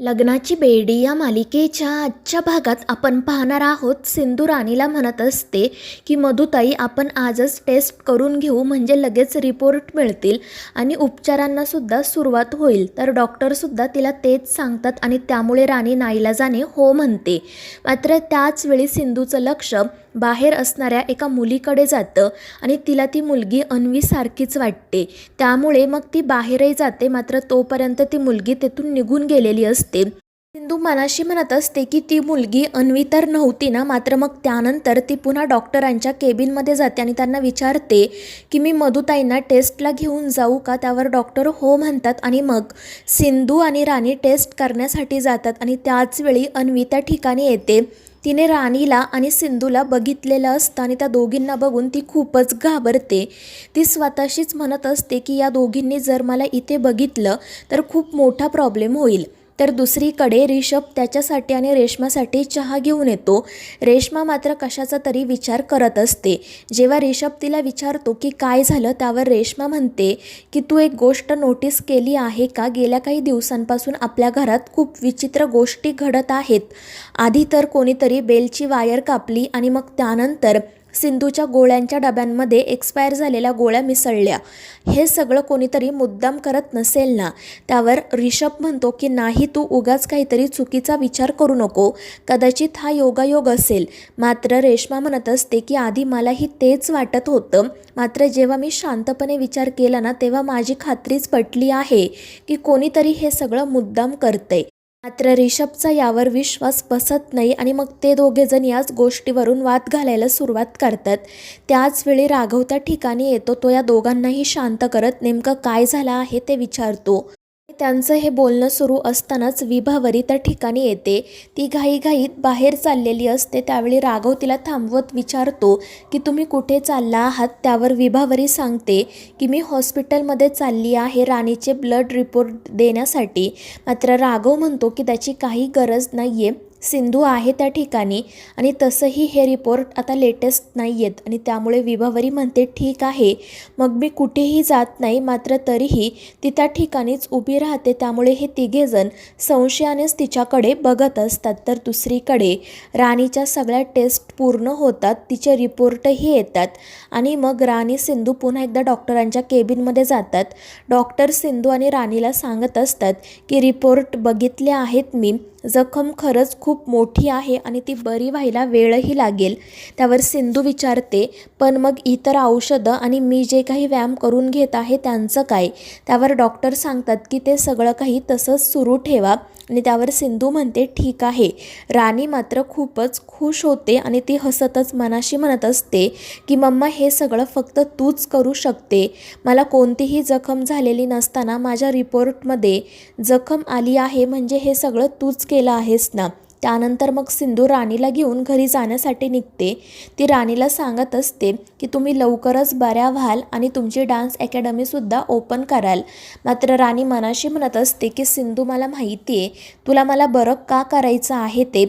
लग्नाची बेडी या मालिकेच्या आजच्या भागात आपण पाहणार आहोत. सिंधू राणीला म्हणत असते की मधुताई आपण आजच टेस्ट करून घेऊ म्हणजे लगेच रिपोर्ट मिळतील आणि उपचारांनासुद्धा सुरुवात होईल तर डॉक्टरसुद्धा तिला तेच सांगतात आणि त्यामुळे राणी नाईला जाणे हो म्हणते. मात्र त्याचवेळी सिंधूचं लक्ष बाहेर असणाऱ्या एका मुलीकडे जातं आणि तिला ती मुलगी अन्वीसारखीच वाटते. त्यामुळे मग ती बाहेरही जाते मात्र तोपर्यंत ती मुलगी तेथून निघून गेलेली असते. सिंधू मनाशी म्हणत असते की ती मुलगी अन्वी तर नव्हती ना मात्र मग त्यानंतर ती पुन्हा डॉक्टरांच्या केबिनमध्ये जाते आणि त्यांना विचारते की मी मधुताईंना टेस्टला घेऊन जाऊ का? त्यावर डॉक्टर हो म्हणतात आणि मग सिंधू आणि राणी टेस्ट करण्यासाठी जातात आणि त्याचवेळी अन्वी त्या ठिकाणी येते. तिने राणीला आणि सिंधूला बघितलेलं असतं आणि त्या दोघींना बघून ती खूपच घाबरते. ती स्वतःशीच म्हणत असते की या दोघींनी जर मला इथे बघितलं तर खूप मोठा प्रॉब्लेम होईल. तर दुसरीकडे रिषभ त्याच्यासाठी आणि रेश्मासाठी चहा घेऊन येतो. रेश्मा मात्र कशाचा तरी विचार करत असते. जेव्हा रिषभ तिला विचारतो की काय झालं त्यावर रेश्मा म्हणते की तू एक गोष्ट नोटीस केली आहे का? गेल्या काही दिवसांपासून आपल्या घरात खूप विचित्र गोष्टी घडत आहेत. आधी तर कोणीतरी बेलची वायर कापली आणि मग त्यानंतर सिंधूच्या गोळ्यांच्या डब्यांमध्ये एक्सपायर झालेल्या गोळ्या मिसळल्या. हे सगळं कोणीतरी मुद्दाम करत नसेल ना? त्यावर रिषभ म्हणतो की नाही तू उगाच काहीतरी चुकीचा विचार करू नको. कदाचित हा योगायोग असेल. मात्र रेश्मा म्हणत असते की आधी मलाही तेच वाटत होतं. मात्र जेव्हा मी शांतपणे विचार केला ना तेव्हा माझी खात्रीच पटली आहे की कोणीतरी हे सगळं मुद्दाम करतंय. मात्र रिषभचा यावर विश्वास बसत नाही आणि मग ते दोघेजण याच गोष्टीवरून वाद घालायला सुरुवात करतात. त्याचवेळी राघव त्या ठिकाणी येतो. तो या दोघांनाही शांत करत नेमकं काय झालं आहे ते विचारतो. त्यांचं हे बोलणं सुरू असतानाच विभावरी त्या ठिकाणी येते. ती घाईघाईत बाहेर चाललेली असते. त्यावेळी राघव तिला थांबवत विचारतो की तुम्ही कुठे चालला आहात? त्यावर विभावरी सांगते की मी हॉस्पिटलमध्ये चालली आहे राणीचे ब्लड रिपोर्ट देण्यासाठी. मात्र राघव म्हणतो की त्याची काही गरज नाही आहे सिंधू आहे त्या ठिकाणी आणि तसंही हे रिपोर्ट आता लेटेस्ट नाही आहेत आणि त्यामुळे विभावरी म्हणते ठीक आहे मग मी कुठेही जात नाही मात्र तरीही ती त्या ठिकाणीच उभी राहते. त्यामुळे हे तिघेजण संशयानेच तिच्याकडे बघत असतात. तर दुसरीकडे राणीच्या सगळ्या टेस्ट पूर्ण होतात तिचे रिपोर्टही येतात. आणि मग राणी सिंधू पुन्हा एकदा डॉक्टरांच्या केबिनमध्ये जातात. डॉक्टर सिंधू आणि राणीला सांगत असतात की रिपोर्ट बघितले आहेत मी. जखम खरंच खूप खूप मोठी आहे आणि ती बरी व्हायला वेळही लागेल. त्यावर सिंधू विचारते पण मग इतर औषधं आणि मी जे काही व्यायाम करून घेत आहे त्यांचं काय? त्यावर डॉक्टर सांगतात की ते सगळं काही तसंच सुरू ठेवा. आणि त्यावर सिंधू म्हणते ठीक आहे. राणी मात्र खूपच खुश होते आणि ती हसतच मनाशी म्हणत असते की मम्मा हे सगळं फक्त तूच करू शकते. मला कोणतीही जखम झालेली नसताना माझ्या रिपोर्टमध्ये जखम आली आहे म्हणजे हे सगळं तूच केलं आहेस ना? त्यानंतर मग सिंधू राणीला घेऊन घरी जाण्यासाठी निघते. ती राणीला सांगत असते की तुम्ही लवकरच बऱ्या व्हाल आणि तुमची डान्स अकॅडमीसुद्धा ओपन कराल. मात्र राणी मनाशी म्हणत असते की सिंधू मला माहिती आहे. तुला मला बरं का करायचं आहे ते?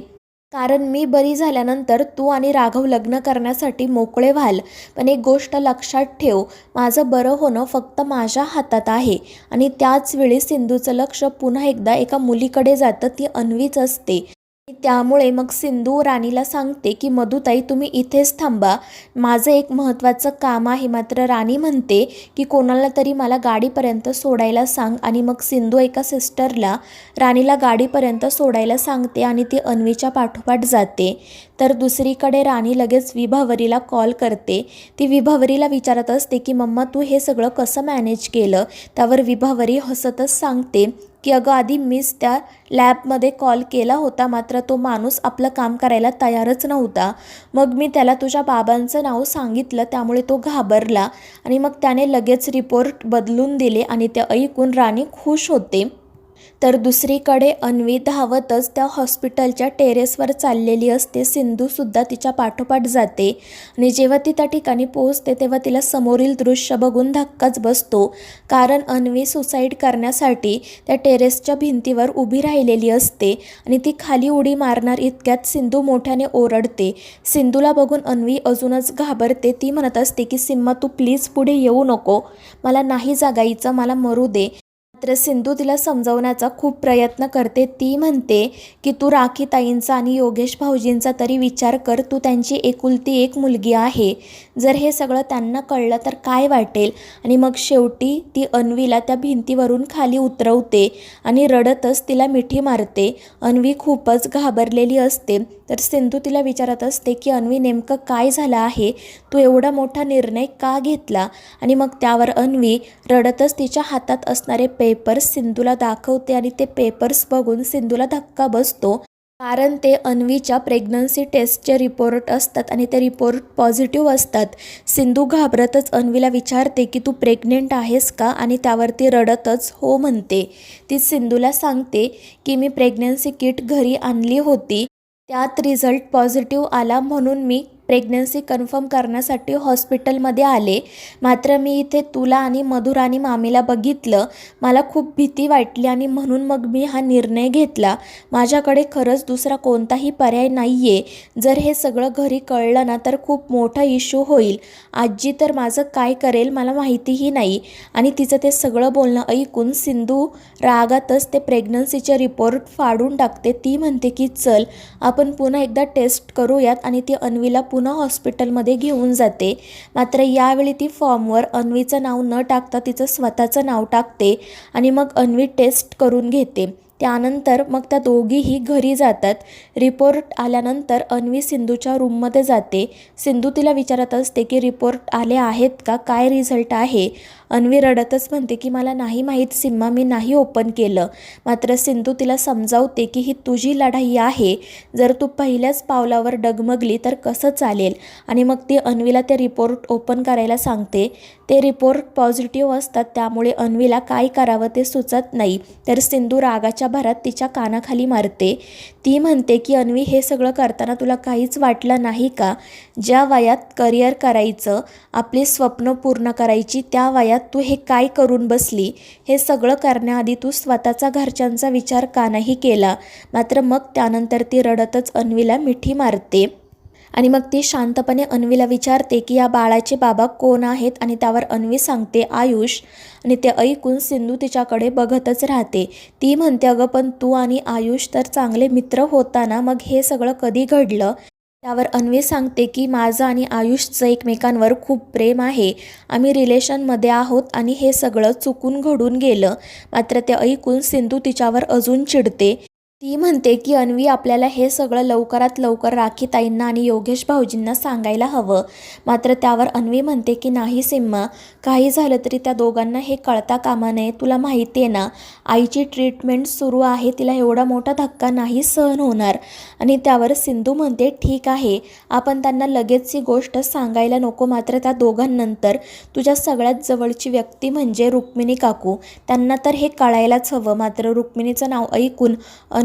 कारण मी बरी झाल्यानंतर तू आणि राघव लग्न करण्यासाठी मोकळे व्हाल. पण एक गोष्ट लक्षात ठेव. माझं बरं होणं फक्त माझ्या हातात आहे. आणि त्याचवेळी सिंधूचं लक्ष पुन्हा एकदा एका मुलीकडे जातं. ती अन्वीच असते. त्यामुळे मग सिंधू राणीला सांगते की मधुताई तुम्ही इथेच थांबा. माझं एक महत्त्वाचं काम आहे. मात्र राणी म्हणते की कोणाला तरी मला गाडीपर्यंत सोडायला सांग आणि मग सिंधू एका सिस्टरला राणीला गाडीपर्यंत सोडायला सांगते आणि ती अन्वीच्या पाठोपाठ जाते. तर दुसरीकडे राणी लगेच विभावरीला कॉल करते. ती विभावरीला विचारत असते की मम्मा तू हे सगळं कसं मॅनेज केलं? त्यावर विभावरी हसतच सांगते की अगं आधी मीच त्या लॅबमध्ये कॉल केला होता मात्र तो माणूस आपलं काम करायला तयारच नव्हता. मग मी त्याला तुझ्या बाबांचं नाव सांगितलं त्यामुळे तो घाबरला आणि मग त्याने लगेच रिपोर्ट बदलून दिले आणि ते ऐकून राणी खुश होते. तर दुसरीकडे अन्वी धावतच त्या हॉस्पिटलच्या टेरेसवर चाललेली असते. सिंधूसुद्धा तिच्या पाठोपाठ जाते आणि जेव्हा ती त्या ठिकाणी पोहोचते तेव्हा तिला समोरील दृश्य बघून धक्काच बसतो. कारण अन्वी सुसाईड करण्यासाठी त्या टेरेसच्या भिंतीवर उभी राहिलेली असते आणि ती खाली उडी मारणार इतक्यात सिंधू मोठ्याने ओरडते. सिंधूला बघून अन्वी अजूनच घाबरते. ती म्हणत असते की सिम्मा तू प्लीज पुढे येऊ नको. मला नाही जागायचं. मला मरू दे. मात्र सिंधू तिला समजवण्याचा खूप प्रयत्न करते. ती म्हणते की तू राखी ताईंचा आणि योगेश भाऊजींचा तरी विचार कर. तू त्यांची एकुलती एक मुलगी आहे. जर हे सगळं त्यांना कळलं तर काय वाटेल आणि मग शेवटी ती अन्वीला त्या भिंतीवरून खाली उतरवते आणि रडतच तिला मिठी मारते. अन्वी खूपच घाबरलेली असते. तर सिंधू तिला विचारत असते की अन्वी नेमकं काय झालं आहे? तू एवढा मोठा निर्णय का घेतला आणि मग त्यावर अन्वी रडतच तिच्या हातात असणारे पे पेपर्स सिंधूला दाखवते आणि ते पेपर्स बघून सिंधूला धक्का बसतो. कारण ते अन्वीच्या प्रेग्नन्सी टेस्टचे रिपोर्ट असतात आणि ते रिपोर्ट पॉझिटिव्ह असतात. सिंधू घाबरतच अन्वीला विचारते की तू प्रेग्नेंट आहेस का? आणि त्यावरती रडतच हो म्हणते. ती सिंधूला सांगते की मी प्रेग्नन्सी किट घरी आणली होती. त्यात रिझल्ट पॉझिटिव्ह आला म्हणून मी प्रेग्नन्सी कन्फर्म करण्यासाठी हॉस्पिटलमध्ये आले. मात्र मी इथे तुला आणि मधुर आणि मामीला बघितलं. मला खूप भीती वाटली आणि म्हणून मग मी हा निर्णय घेतला. माझ्याकडे खरंच दुसरा कोणताही पर्याय नाही आहे जर हे सगळं घरी कळलं ना तर खूप मोठा इश्यू होईल. आजी तर माझं काय करेल मला माहितीही नाही. आणि तिचं ते सगळं बोलणं ऐकून सिंधू रागातच ते प्रेग्नन्सीचे रिपोर्ट फाडून टाकते. ती म्हणते की चल आपण पुन्हा एकदा टेस्ट करूयात. आणि ती अन्वीला पुन्हा पुन्हा हॉस्पिटलमध्ये घेऊन जाते. मात्र यावेळी ती फॉर्मवर अन्वीचं नाव न टाकता तिचं स्वतःचं नाव टाकते आणि मग अन्वी टेस्ट करून घेते. त्यानंतर मग त्या दोघीही घरी जातात. रिपोर्ट आल्यानंतर अन्वी सिंधूच्या रूममध्ये जाते. सिंधू तिला विचारत असते की रिपोर्ट आले आहेत का? काय रिझल्ट आहे? अन्वी रडतच म्हणते की मला नाही माहीत सिम्मा मी नाही ओपन केलं. मात्र सिंधू तिला समजावते की ही तुझी लढाई आहे. जर तू पहिल्याच पावलावर डगमगली तर कसं चालेल? आणि मग ती अन्वीला ते रिपोर्ट ओपन करायला सांगते. ते रिपोर्ट पॉझिटिव्ह असतात त्यामुळे अन्वीला काय करावं ते सुचत नाही. तर सिंधू रागाच्या भरात तिच्या कानाखाली मारते. ती म्हणते की अन्वी हे सगळं करताना तुला काहीच वाटलं नाही का? ज्या वयात करिअर करायचं आपली स्वप्न पूर्ण करायची त्या वयात तू हे काय करून बसली? हे सगळं करण्याआधी तू स्वतःचा घरच्यांचा विचार का नाही केला? मात्र मग त्यानंतर ती रडतच अन्वीला मिठी मारते. आणि मग ती शांतपणे अन्वीला विचारते की या बाळाचे बाबा कोण आहेत? आणि त्यावर अन्वी सांगते आयुष. आणि ते ऐकून सिंधू तिच्याकडे बघतच राहते. ती म्हणते अगं पण तू आणि आयुष तर चांगले मित्र होता मग हे सगळं कधी घडलं? त्यावर अन्वी सांगते की माझं आणि आयुषचं एकमेकांवर खूप प्रेम आहे. आम्ही रिलेशनमध्ये आहोत आणि हे सगळं चुकून घडून गेलं. मात्र ते ऐकून सिंधू तिच्यावर अजून चिडते. ती म्हणते की अन्वी आपल्याला हे सगळं लवकरात लवकर राखी ताईंना आणि योगेश भाऊजींना सांगायला हवं. मात्र त्यावर अन्वी म्हणते की नाही सिम्मा काही झालं तरी त्या दोघांना हे कळता कामा नये. तुला माहिती आहे ना आईची ट्रीटमेंट सुरू आहे. तिला एवढा मोठा धक्का नाही सहन होणार. आणि त्यावर सिंधू म्हणते ठीक आहे. आपण त्यांना लगेच ही गोष्ट सांगायला नको. मात्र त्या दोघांनंतर तुझ्या सगळ्यात जवळची व्यक्ती म्हणजे रुक्मिणी काकू. त्यांना तर हे कळायलाच हवं. मात्र रुक्मिणीचं नाव ऐकून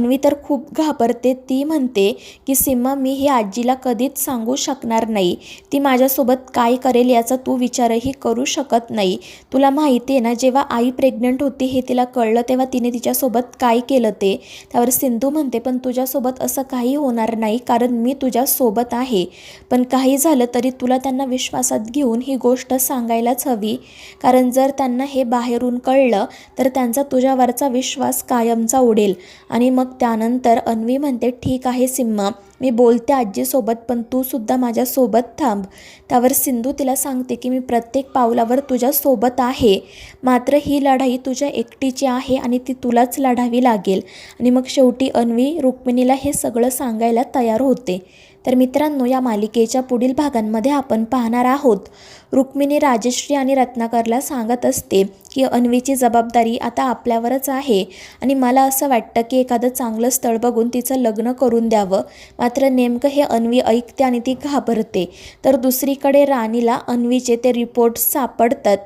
अन्वी तर खूप घाबरते. ती म्हणते की सिम्मा मी हे आजीला कधीच सांगू शकणार नाही. ती माझ्यासोबत काय करेल याचा तू विचारही करू शकत नाही. तुला माहिती आहे ना जेव्हा आई प्रेग्नंट होती हे तिला कळलं तेव्हा तिने तिच्यासोबत काय केलं ते. त्यावर सिंधू म्हणते पण तुझ्यासोबत असं काही होणार नाही कारण मी तुझ्यासोबत आहे. पण काही झालं तरी तुला त्यांना विश्वासात घेऊन ही गोष्ट सांगायलाच हवी. कारण जर त्यांना हे बाहेरून कळलं तर त्यांचा तुझ्यावरचा विश्वास कायमचा उडेल. आणि मग त्यानंतर अन्वी म्हणते ठीक आहे सिम्मा. मी बोलते आजीसोबत पण तू सुद्धा माझ्यासोबत थांब. त्यावर सिंधू तिला सांगते की मी प्रत्येक पावलावर तुझ्यासोबत आहे. मात्र ही लढाई तुझ्या एकटीची आहे आणि ती तुलाच लढावी लागेल. आणि मग शेवटी अन्वी रुक्मिणीला हे सगळं सांगायला तयार होते. तर मित्रांनो या मालिकेच्या पुढील भागांमध्ये आपण पाहणार आहोत. रुक्मिणी राजश्री आणि रत्नाकरला सांगत असते की अन्वीची जबाबदारी आता आपल्यावरच आहे. आणि मला असं वाटतं की एखादं चांगलं स्थळ बघून तिचं लग्न करून द्यावं. मात्र नेमकं हे अन्वी ऐकते आणि ती घाबरते. तर दुसरीकडे राणीला अन्वीचे ते रिपोर्ट सापडतात.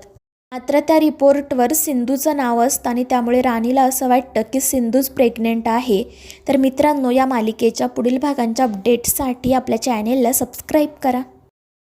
मात्र त्या रिपोर्टवर सिंधूचं नाव असतं आणि त्यामुळे राणीला असं वाटतं की सिंधूच प्रेग्नेंट आहे. तर मित्रांनो या मालिकेच्या पुढील भागांच्या अपडेट्ससाठी आपल्या चॅनेलला सबस्क्राईब करा.